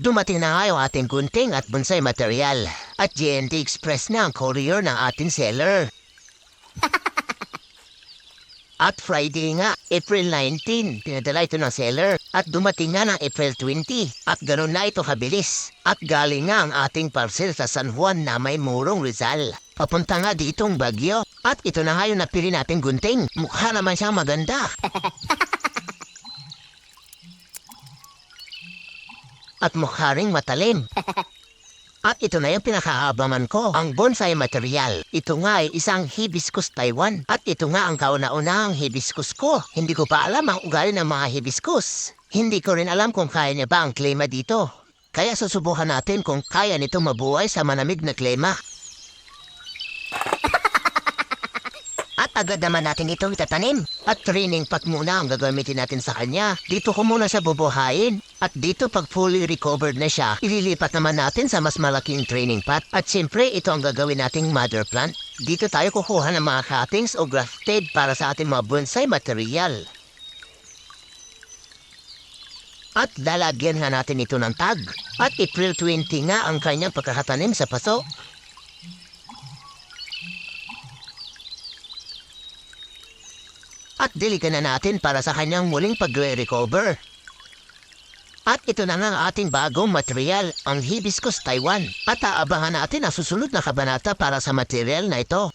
Dumating na nga yung ating gunting at bonsai material. At GNT Express na ang courier ng ating seller. At Friday nga, April 19, pinadala ito ng seller. At dumating nga ng April 20. At ganun na ito kabilis. At galing nga ang ating parcel sa San Juan na may murong Rizal. Papunta nga ditong Bagyo. At ito na nga yung napili nating gunting. Mukha naman siyang maganda. At mukha ring matalim. At ito na yung pinakaabaman ko, ang bonsai material. Ito nga ay isang hibiscus Taiwan. At ito nga ang kauna-unahang hibiscus ko. Hindi ko pa alam ang ugali ng mga hibiscus. Hindi ko rin alam kung kaya niya ba ang klima dito. Kaya susubukan natin kung kaya nito mabuhay sa manamig na klima. At agad naman natin itong itatanim. At training pot muna ang gagamitin natin sa kanya. Dito ko muna siya bubuhayin. At dito pag fully recovered na siya, ililipat naman natin sa mas malaking training pot. At siyempre, ito ang gagawin nating mother plant. Dito tayo kukuha ng mga cuttings o grafted para sa ating mga bonsai material. At lalagyan nga natin ito ng tag. At April 20 nga ang kanyang pagkakatanim sa paso. At diligan na natin para sa kanyang muling pagre-recover. At ito na nga ang ating bagong material, ang Hibiscus Taiwan. At aabangan natin ang susunod na kabanata para sa material na ito.